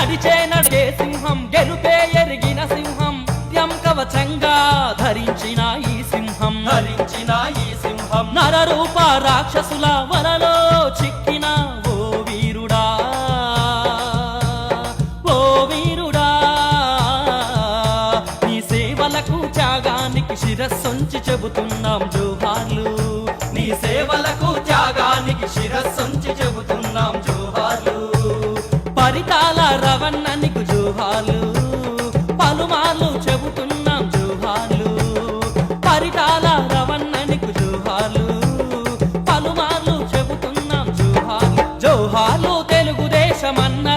నడిచే నడిచే సింహం గెలుపే ఎరిగిన సింహం. యం కవచంగా ధరించిన ఈ సింహం. ధరించిన ఈ సింహం. నరరూప రాక్షసుల వలలో చిక్కిన ఓ వీరుడా. ఓ వీరుడా నీ సేవలకు త్యాగానికి శిరస్సొంచి చెబుతున్నాం జోహార్లు. నీ సేవలకు చుట్టాల రవణ్ణనికి జోహాలు. పలుమార్లు చెబుతున్నాం జోహాలు. పరిటాల రవణ్ణనికి జోహాలు. పలుమార్లు చెబుతున్నాం జోహాలు. జోహాలు తెలుగుదేశం అన్న